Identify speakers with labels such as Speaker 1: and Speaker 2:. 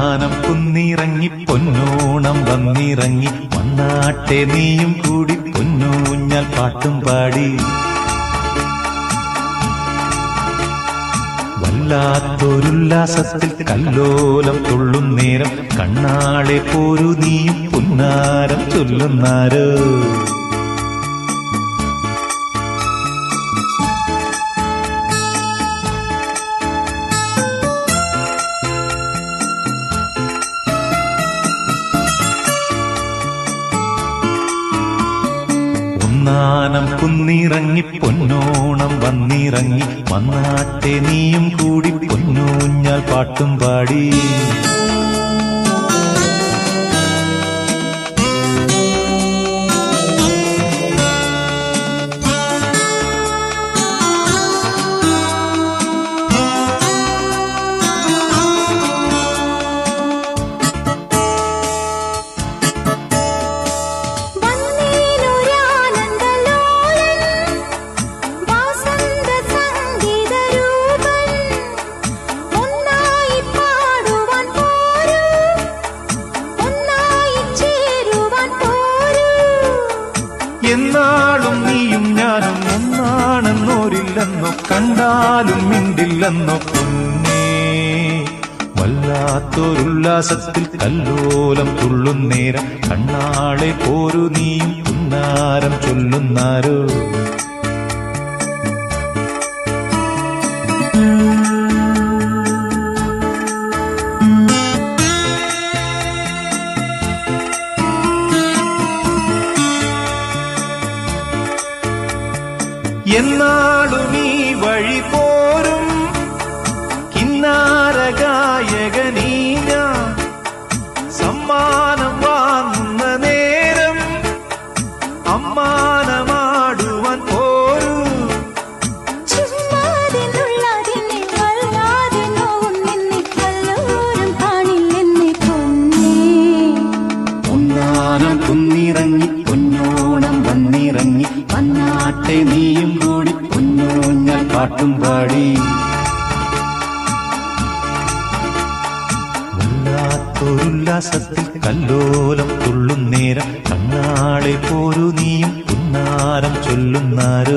Speaker 1: കാനം കുന്നിറങ്ങി പൊന്നോണം വന്നിറങ്ങി മണ്ണാട്ടെ നീയും കൂടി പൊന്നൂഞ്ഞാൽ പാട്ടും പാടി. വല്ലാത്തൊരുല്ലാസത്തിൽ കല്ലോലം തുള്ളും നേരം കണ്ണാളെ പോരു നീയും പൊന്നാരം തുല്ലുന്നാരോ ഒന്നാനം കുന്നിറങ്ങി പൊന്നോണം വന്നിറങ്ങി വന്നാട്ടെ നീയും കൂടി പൊന്നൂഞ്ഞാൽ പാട്ടും പാടി. എന്നാളും നീയും ഞാനും ഒന്നാണെന്നോരില്ലെന്നോ കണ്ടാലും മിണ്ടില്ലെന്നോ പൊന്നേ. വല്ലാത്തൊരുല്ലാസത്തിൽ കല്ലോലം തുള്ളും നേരം കണ്ണാളെ പോരു നീയും ഉന്നാരം ചൊല്ലുന്നാരോ? എന്നാളും ഈ വഴി പോരും. കിന്നാര ഗായകനീ ഞാൻ. സമ്മാനം വാങ്ങുന്ന നേരം അമ്മാനമാടുവാൻ പോരൂ. ഒന്നാനം കുന്നിറങ്ങി പൊന്നോണം വന്നിറങ്ങി വന്നാട്ടെ നീയും കൂടി പൊന്നൂഞ്ഞാൽ പാട്ടും പാടി ഉല്ലാസത്തിൽ കല്ലോലം തുള്ളും നേരം. കണ്ണാളെ പോരു നീയും പുന്നാരം ചൊല്ലുന്നാരോ